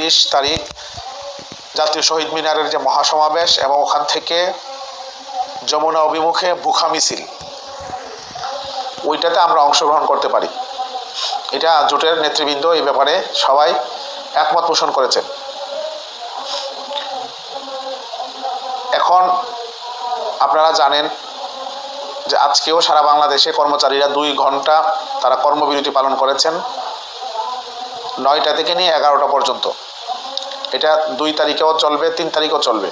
তিরিশ তারিখ জাতীয় শহীদ মিনারের যে মহাসমাবেশ এবং ওখান থেকে যমুনা অভিমুখে বুখা মিছিল, ওইটাতে আমরা অংশগ্রহণ করতে পারি। এটা জোটের নেতৃবৃন্দ এই ব্যাপারে সবাই একমত পোষণ করেছেন। এখন আপনারা জানেন যে আজকেও সারা বাংলাদেশে কর্মচারীরা দুই ঘণ্টা তারা কর্মবিরতি পালন করেছেন, নয়টা থেকে নিয়ে এগারোটা পর্যন্ত। এটা দুই তারিখেও চলবে, তিন তারিখও চলবে।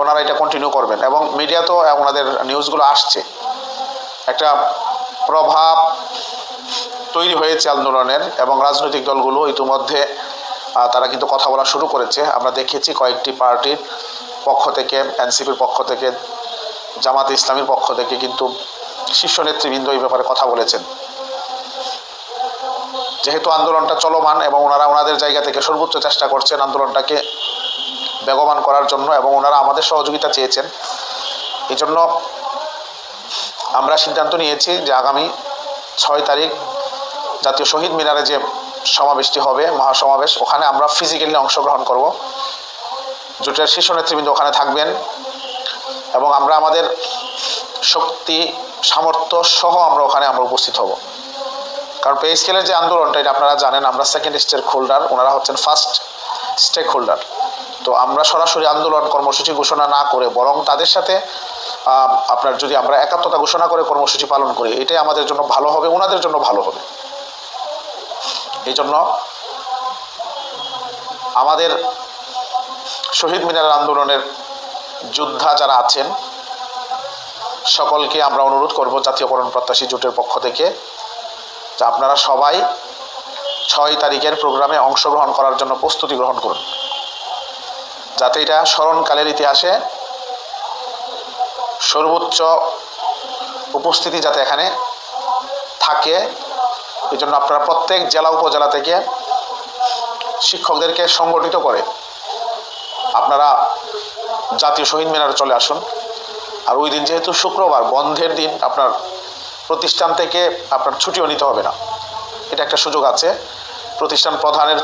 ওনারা এটা কন্টিনিউ করবেন এবং মিডিয়াতেও ওনাদের নিউজগুলো আসছে। একটা প্রভাব তৈরি হয়েছে আন্দোলনের এবং রাজনৈতিক দলগুলো ইতিমধ্যে তারা কিন্তু কথা বলা শুরু করেছে। আমরা দেখেছি কয়েকটি পার্টির পক্ষ থেকে, এনসিপির পক্ষ থেকে, জামাত ইসলামীর পক্ষ থেকে কিন্তু শীর্ষ নেতৃবৃন্দ এই ব্যাপারে কথা বলেছেন। যেহেতু আন্দোলনটা চলমান এবং ওনারা ওনাদের জায়গা থেকে সর্বোচ্চ চেষ্টা করছেন আন্দোলনটাকে বেগবান করার জন্য এবং ওনারা আমাদের সহযোগিতা চেয়েছেন। এই জন্য আমরা সিদ্ধান্ত নিয়েছি যে আগামী ছয় তারিখ জাতীয় শহীদ মিনারে যে সমাবেশটি হবে, মহাসমাবেশ, ওখানে আমরা ফিজিক্যালি অংশগ্রহণ করব। জোটের শীর্ষ নেতৃবৃন্দ ওখানে থাকবেন এবং আমরা আমাদের শক্তি, সামর্থ্য সহ আমরা ওখানে আমরা উপস্থিত হব। কারণ পে স্কেলের যে আন্দোলনটা, এটা আপনারা জানেন, আমরা সেকেন্ড স্টেক হোল্ডার ওনারা হচ্ছেন ফার্স্ট স্টেক হোল্ডার তো আমরা সরাসরি আন্দোলন কর্মসূচি ঘোষণা না করে, বরং তাদের সাথে আপনার যদি আমরা একাত্মতা ঘোষণা করে কর্মসূচি পালন করি, এটাই আমাদের জন্য ভালো হবে, ওনাদের জন্য ভালো হবে। এই জন্য আমাদের শহীদ মিনার আন্দোলনের যোদ্ধা যারা আছেন, সকলকে আমরা অনুরোধ করব জাতীয়করণ প্রত্যাশী জোটের পক্ষ থেকে যে আপনারা সবাই ছয় তারিখের প্রোগ্রামে অংশগ্রহণ করার জন্য প্রস্তুতি গ্রহণ করুন। যাতে এটা স্মরণকালের ইতিহাসে সর্বোচ্চ উপস্থিতি যাতে এখানে থাকে এই জন্য আপনারা প্রত্যেক জেলা উপজেলা থেকে শিক্ষকদেরকে সংগঠিত করে আপনারা জাতীয় শহীদ মিনারে চলে আসুন। আর ওই দিন যেহেতু শুক্রবার, বন্ধের দিন আপনার প্রতিষ্ঠান থেকে আপনার ছুটিও নিতে হবে না। এটা একটা সুযোগ আছে। প্রতিষ্ঠান প্রধানের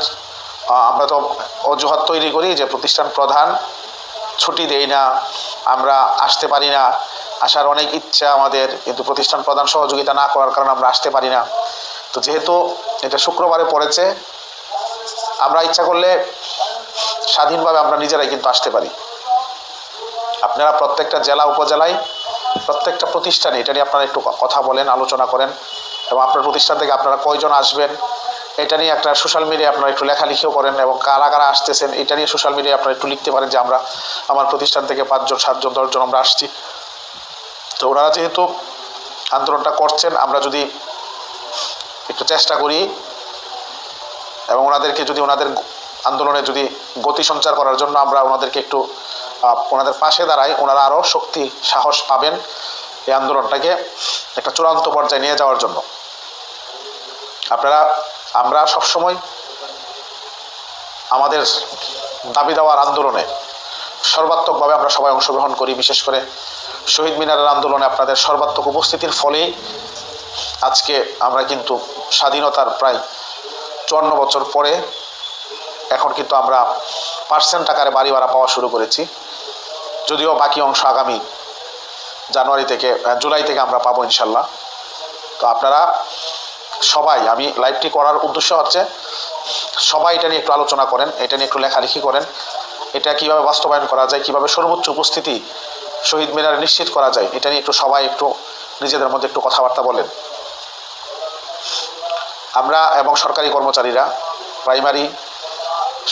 আমরা তো অজুহাত তৈরি করি যে প্রতিষ্ঠান প্রধান ছুটি দেই না, আমরা আসতে পারি না। আসার অনেক ইচ্ছা আমাদের, কিন্তু প্রতিষ্ঠান প্রধান সহযোগিতা না করার কারণে আমরা আসতে পারি না। তো যেহেতু এটা শুক্রবারে পড়েছে, আমরা ইচ্ছা করলে স্বাধীনভাবে আমরা নিজেরাই কিন্তু আসতে পারি। আপনারা প্রত্যেকটা জেলা, উপজেলায় প্রত্যেকটা প্রতিষ্ঠানে, এটা নিয়ে আপনারা একটু কথা বলেন, আলোচনা করেন এবং আপনার প্রতিষ্ঠান থেকে আপনারা কয়জন আসবেন, এটা নিয়ে একটা সোশ্যাল মিডিয়ায় আপনারা একটু লেখালেখিও করেন এবং কারা কারা আসতেছেন, এটা নিয়ে সোশ্যাল মিডিয়ায় আপনারা একটু লিখতে পারেন যে আমরা, আমার প্রতিষ্ঠান থেকে পাঁচজন, সাতজন, দশজন আমরা আসছি। তো ওনারা যেহেতু আন্দোলনটা করছেন, আমরা যদি একটু চেষ্টা করি এবং ওনাদেরকে যদি, ওনাদের আন্দোলনে যদি গতি সঞ্চার করার জন্য আমরা ওনাদেরকে একটু ওনাদের পাশে দাঁড়ায় ওনারা আরও শক্তি, সাহস পাবেন এই আন্দোলনটাকে একটা চূড়ান্ত পর্যায়ে নিয়ে যাওয়ার জন্য। আপনারা, আমরা সবসময় আমাদের দাবি দেওয়ার আন্দোলনে সর্বাত্মকভাবে আমরা সবাই অংশগ্রহণ করি, বিশেষ করে শহীদ মিনারের আন্দোলনে আপনাদের সর্বাত্মক উপস্থিতির ফলেই আজকে আমরা কিন্তু স্বাধীনতার প্রায় চুয়ান্ন বছর পরে এখন কিন্তু আমরা পার্সেন্ট আকারে বাড়ি ভাড়া পাওয়া শুরু করেছি। যদিও বাকি অংশ আগামী জানুয়ারি থেকে জুলাই থেকে আমরা পাবো ইনশাল্লাহ। তো আপনারা সবাই, আমি লাইভটি করার উদ্দেশ্য হচ্ছে, সবাই এটা নিয়ে একটু আলোচনা করেন, এটা নিয়ে একটু লেখালেখি করেন। এটা কীভাবে বাস্তবায়ন করা যায়, কীভাবে সর্বোচ্চ উপস্থিতি শহীদ মিনারে নিশ্চিত করা যায়, এটা নিয়ে একটু সবাই একটু নিজেদের মধ্যে একটু কথাবার্তা বলেন। আমরা এবং সরকারি কর্মচারীরা প্রাইমারি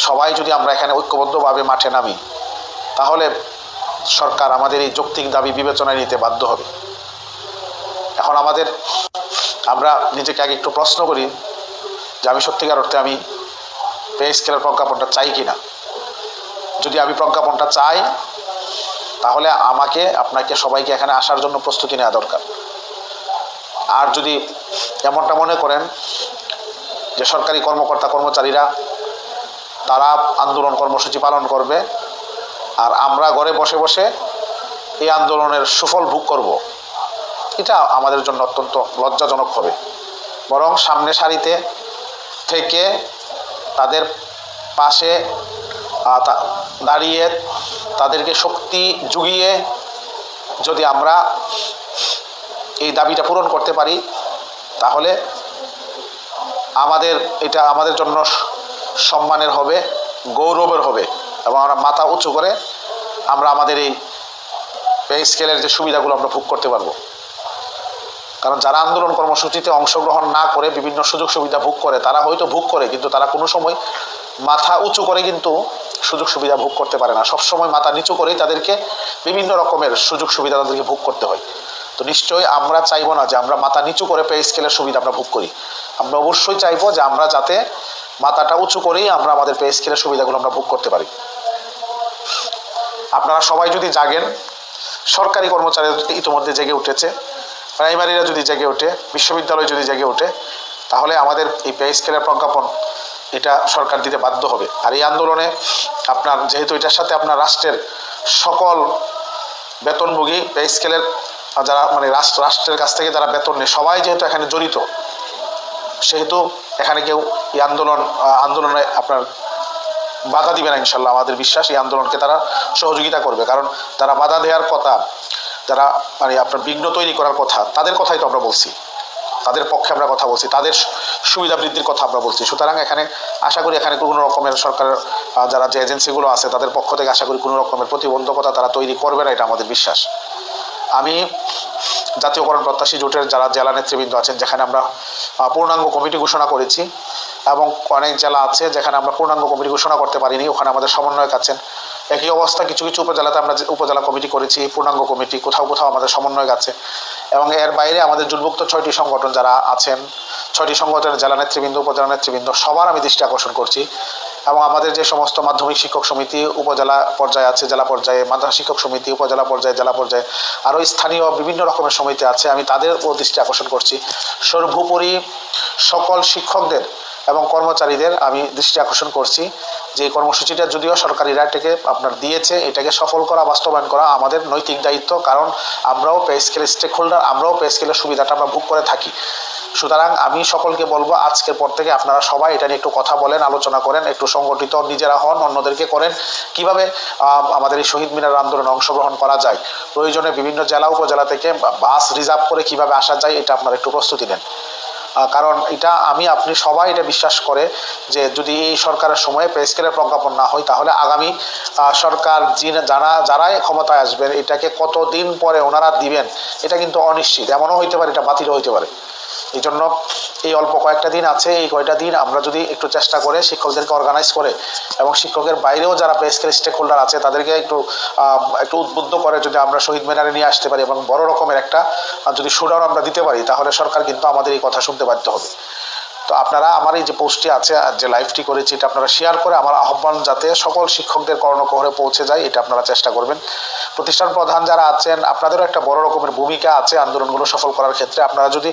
সবাই যদি আমরা এখানে ঐক্যবদ্ধভাবে মাঠে নামি, তাহলে সরকার আমাদের এই যৌক্তিক দাবি বিবেচনায় নিতে বাধ্য হবে। এখন আমাদের, আমরা নিজেকে আগে একটু প্রশ্ন করি যে আমি সত্যিকার অর্থে আমি পে স্কেলের প্রজ্ঞাপনটা চাই কি না যদি আমি প্রজ্ঞাপনটা চাই, তাহলে আমাকে, আপনাকে, সবাইকে এখানে আসার জন্য প্রস্তুতি নেওয়া দরকার। আর যদি এমনটা মনে করেন যে সরকারি কর্মকর্তা কর্মচারীরা তারা আন্দোলন কর্মসূচি পালন করবে আর আমরা ঘরে বসে বসে এই আন্দোলনের সুফল ভোগ করব। এটা আমাদের জন্য অত্যন্ত লজ্জাজনক হবে। বরং সামনে সারিতে থেকে তাদের পাশে দাঁড়িয়ে তাদেরকে শক্তি জুগিয়ে যদি আমরা এই দাবিটা পূরণ করতে পারি, তাহলে আমাদের, এটা আমাদের জন্য সম্মানের হবে, গৌরবের হবে। এবং আমরা মাথা উঁচু করে আমরা আমাদের এই পে স্কেলের যে সুবিধাগুলো আমরা ভোগ করতে পারব। কারণ যারা আন্দোলন কর্মসূচিতে অংশগ্রহণ না করে বিভিন্ন সুযোগ সুবিধা ভোগ করে, তারা হয়তো ভোগ করে, কিন্তু তারা কোনো সময় মাথা উঁচু করে কিন্তু সুযোগ সুবিধা ভোগ করতে পারে না। সবসময় মাথা নিচু করেই তাদেরকে বিভিন্ন রকমের সুযোগ সুবিধা তাদেরকে ভোগ করতে হয়। তো নিশ্চয়ই আমরা চাইব না যে আমরা মাথা নিচু করে পে স্কেলের সুবিধা আমরা ভোগ করি। আমরা অবশ্যই চাইব যে আমরা যাতে মাথাটা উঁচু করেই আমরা আমাদের পে স্কেলের সুবিধাগুলো আমরা ভোগ করতে পারি। আপনারা সবাই যদি জাগেন, সরকারি কর্মচারী ইতিমধ্যে জেগে উঠেছে, প্রাইমারিরা যদি জেগে ওঠে, বিশ্ববিদ্যালয় যদি জেগে ওঠে, তাহলে আমাদের এই পে স্কেলের প্রজ্ঞাপন এটা সরকার দিতে বাধ্য হবে। আর এই আন্দোলনে আপনার, যেহেতু এটার সাথে আপনার রাষ্ট্রের সকল বেতনভোগী পে স্কেলের যারা মানে রাষ্ট্র, রাষ্ট্রের কাছ থেকে যারা বেতন নেয়, সবাই যেহেতু এখানে জড়িত, সেহেতু এখানে কেউ এই আন্দোলন আন্দোলনে আপনার বাধা দিবে না ইনশাল্লাহ আমাদের বিশ্বাস, এই আন্দোলনকে তারা সহযোগিতা করবে। কারণ তারা বাধা দেওয়ার কথা, যারা মানে আপনার বিঘ্ন তৈরি করার কথা, তাদের কথাই তো আমরা বলছি। তাদের পক্ষে আমরা কথা বলছি, তাদের সুবিধা বৃদ্ধির কথা আমরা বলছি। সুতরাং এখানে আশা করি এখানে কোনো রকমের সরকারের যারা যে এজেন্সিগুলো আছে, তাদের পক্ষ থেকে আশা করি কোনো রকমের প্রতিবন্ধকতা তারা তৈরি করবে না, এটা আমাদের বিশ্বাস। আমি জাতীয়করণ প্রত্যাশী জোটের যারা জেলা নেতৃবৃন্দ আছেন, যেখানে আমরা পূর্ণাঙ্গ কমিটি ঘোষণা করেছি এবং অনেক জেলা আছে যেখানে আমরা পূর্ণাঙ্গ কমিটি ঘোষণা করতে পারিনি, ওখানে আমাদের সমন্বয়ক আছেন। একই অবস্থা কিছু কিছু উপজেলাতে আমরা উপজেলা কমিটি করেছি, পূর্ণাঙ্গ কমিটি, কোথাও কোথাও আমাদের সমন্বয়ক আছে। এবং এর বাইরে আমাদের জুলভুক্ত ছয়টি সংগঠন যারা আছেন, ছয়টি সংগঠনের জেলা নেতৃবৃন্দ, উপজেলা নেতৃবৃন্দ, সবার আমি দৃষ্টি আকর্ষণ করছি। এবং আমাদের যে সমস্ত মাধ্যমিক শিক্ষক সমিতি, উপজেলা পর্যায়ে আছে, জেলা পর্যায়ে মাদ্রাসা শিক্ষক সমিতি, উপজেলা পর্যায়ে, জেলা পর্যায়ে আরও স্থানীয় বিভিন্ন রকমের সমিতি আছে, আমি তাদের দৃষ্টি আকর্ষণ করছি। সর্বোপরি সকল শিক্ষকদের এবং কর্মচারীদের আমি দৃষ্টি আকর্ষণ করছি যে কর্মসূচিটা যদিও সরকারিরা এটাকে আপনার দিয়েছে, এটাকে সফল করা, বাস্তবায়ন করা আমাদের নৈতিক দায়িত্ব, কারণ আমরাও পে স্কেল স্টেক হোল্ডার আমরাও পে স্কেলের সুবিধাটা আমরা ভোগ করে থাকি। সুতরাং আমি সকলকে বলব, আজকের পর থেকে আপনারা সবাই এটা নিয়ে একটু কথা বলেন, আলোচনা করেন, একটু সংগঠিত নিজেরা হন, অন্যদেরকে করেন। কীভাবে আমাদের এই শহীদ মিনার আন্দোলনে অংশগ্রহণ করা যায়? প্রয়োজনে বিভিন্ন জেলা, উপজেলা থেকে বাস রিজার্ভ করে কীভাবে আসা যায়, এটা আপনারা একটু প্রস্তুতি নেন। কারণ এটা আমি, আপনি সবাই এটা বিশ্বাস করে যে যদি এই সরকারের সময়ে পে স্কেলের প্রজ্ঞাপন না হয়, তাহলে আগামী সরকার যিনি, যারা, যারাই ক্ষমতায় আসবেন, এটাকে কতদিন পরে ওনারা দিবেন, এটা কিন্তু অনিশ্চিত। এমনও হইতে পারে, এটা বাতিলও হইতে পারে। এই জন্য এই অল্প কয়েকটা দিন আছে, এই কয়টা দিন আমরা যদি একটু চেষ্টা করে শিক্ষকদেরকে অর্গানাইজ করে এবং শিক্ষকের বাইরেও যারা পে স্কেল স্টেক হোল্ডার আছে, তাদেরকে একটু একটু উদ্বুদ্ধ করে যদি আমরা শহীদ মিনারে নিয়ে আসতে পারি এবং বড় রকমের একটা যদি শোডাউন আমরা দিতে পারি, তাহলে সরকার কিন্তু আমাদের এই কথা শুনতে বাধ্য হবে। তো আপনারা আমার এই যে পোস্টটি আছে, আর যে লাইভটি করেছি, এটা আপনারা শেয়ার করে আমার আহ্বান যাতে সকল শিক্ষকদের কর্ণকহরে পৌঁছে যায়, এটা আপনারা চেষ্টা করবেন। প্রতিষ্ঠান প্রধান যারা আছেন, আপনাদেরও একটা বড় রকমের ভূমিকা আছে আন্দোলনগুলো সফল করার ক্ষেত্রে। আপনারা যদি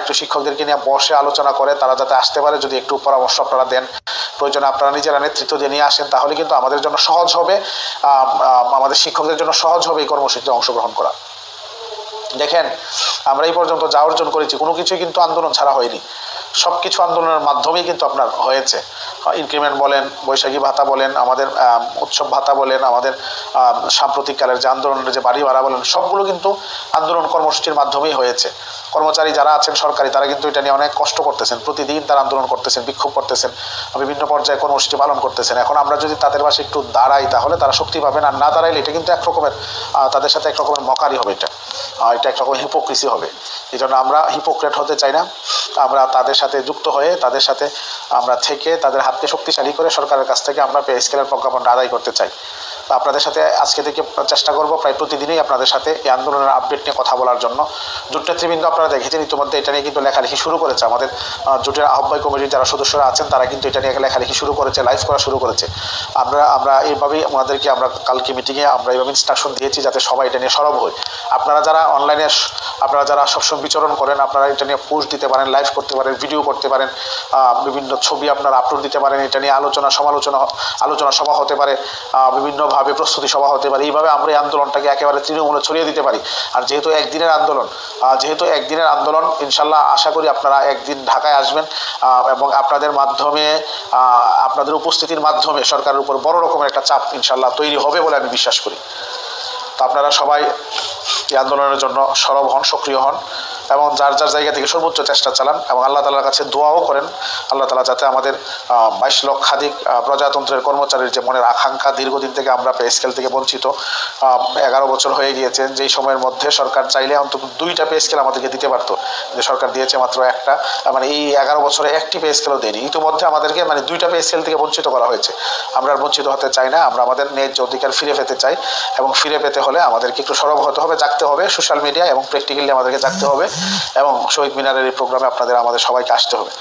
একটু শিক্ষকদেরকে নিয়ে বসে আলোচনা করে, তারা যাতে আসতে পারে, যদি একটু পরামর্শ আপনারা দেন। প্রয়োজনে আপনারা নিজেরা নেতৃত্ব দিয়ে নিয়ে আসেন, তাহলে কিন্তু আমাদের জন্য সহজ হবে আমাদের শিক্ষকদের জন্য সহজ হবে এই কর্মসূচিতে অংশগ্রহণ করা। দেখেন, আমরা এই পর্যন্ত যা অর্জন করেছি, কোনো কিছুই কিন্তু আন্দোলন ছাড়া হয়নি। সব কিছু আন্দোলনের মাধ্যমেই কিন্তু আপনার হয়েছে। ইনক্রিমেন্ট বলেন, বৈশাখী ভাতা বলেন, আমাদের উৎসব ভাতা বলেন, আমাদের সাম্প্রতিককালের যে আন্দোলনের যে বাড়ি ভাড়া বলেন, সবগুলো কিন্তু আন্দোলন কর্মসূচির মাধ্যমেই হয়েছে। কর্মচারী যারা আছেন সরকারি, তারা কিন্তু এটা নিয়ে অনেক কষ্ট করতেছেন। প্রতিদিন তারা আন্দোলন করতেছেন, বিক্ষোভ করতেছেন, বিভিন্ন পর্যায়ে কর্মসূচি পালন করতেছেন। এখন আমরা যদি তাদের পাশে একটু দাঁড়াই, তাহলে তারা শক্তি পাবেন। আর না দাঁড়াইলে এটা কিন্তু এক রকমের তাদের সাথে এক রকমের মকারি হবে এটা। এটা একরকম হিপোক্রিসি হবে। এই জন্য আমরা হিপোক্রেট হতে চাই না। আমরা তাদের সাথে যুক্ত হয়ে, তাদের সাথে আমরা থেকে, তাদের হাতকে শক্তিশালী করে সরকারের কাছ থেকে আমরা পে স্কেলের প্রজ্ঞাপনটা আদায় করতে চাই। আপনাদের সাথে আজকে থেকে চেষ্টা করব প্রায় প্রতিদিনই আপনাদের সাথে এই আন্দোলনের আপডেট নিয়ে কথা বলার জন্য। জোট নেতৃবৃন্দ আপনারা দেখেছেন ইতিমধ্যে এটা নিয়ে কিন্তু লেখালেখি শুরু করেছে। আমাদের জোটের আহ্বায়ক কমিটির যারা সদস্যরা আছেন তারা কিন্তু এটা নিয়ে লেখালেখি শুরু করেছে লাইভ করা শুরু করেছে। আমরা আমরা এইভাবেই ওনাদেরকে আমরা কালকে মিটিংয়ে আমরা এইভাবে ইনস্ট্রাকশন দিয়েছি যাতে সবাই এটা নিয়ে সরব হয়। আপনারা যারা অনলাইনে আপনারা যারা সবসময় বিচরণ করেন আপনারা এটা নিয়ে পোস্ট দিতে পারেন লাইভ করতে পারেন ভিডিও করতে পারেন বিভিন্ন ছবি আপনারা আপলোড দিতে পারেন এটা নিয়ে আলোচনা সমালোচনা আলোচনা সভা হতে পারে আহ, বিভিন্নভাবে প্রস্তুতি সভা হতে পারে। এইভাবে আমরা এই আন্দোলনটাকে একেবারে তৃণমূলে ছড়িয়ে দিতে পারি। আর যেহেতু একদিনের আন্দোলন যেহেতু একদিনের আন্দোলন, ইনশাল্লাহ আশা করি আপনারা একদিন ঢাকায় আসবেন এবং আপনাদের মাধ্যমে আপনাদের উপস্থিতির মাধ্যমে সরকারের উপর বড় রকমের একটা চাপ ইনশাল্লাহ তৈরি হবে বলে আমি বিশ্বাস করি। তো আপনারা সবাই এই আন্দোলনের জন্য সরব হন, সক্রিয় হন। এবং যার যার জায়গা থেকে সর্বোচ্চ চেষ্টা চালান এবং আল্লাহ তালার কাছে দোয়াও করেন। আল্লাহ তালা যাতে আমাদের বাইশ লক্ষাধিক প্রজাতন্ত্রের কর্মচারীর যে মনের আকাঙ্ক্ষা দীর্ঘদিন থেকে আমরা পে স্কেল থেকে বঞ্চিত এগারো বছর হয়ে গিয়েছে, যেই সময়ের মধ্যে সরকার চাইলে অন্তত দুইটা পে স্কেল আমাদেরকে দিতে পারতো। যে সরকার দিয়েছে মাত্র একটা মানে এই এগারো বছরে একটি পে স্কেলও দেয়নি। ইতিমধ্যে আমাদেরকে মানে দুইটা পে স্কেল থেকে বঞ্চিত করা হয়েছে। আমরা বঞ্চিত হতে চাই না, আমরা আমাদের ন্যায্য অধিকার ফিরে পেতে চাই এবং ফিরে পেতে হলে আমাদেরকে একটু সরব হতে হবে, জাগতে হবে সোশ্যাল মিডিয়া এবং প্র্যাকটিক্যালি আমাদেরকে জাগতে হবে। এবং শহীদ মিনারের এই প্রোগ্রামে আপনাদের আমাদের সবাইকে আসতে হবে।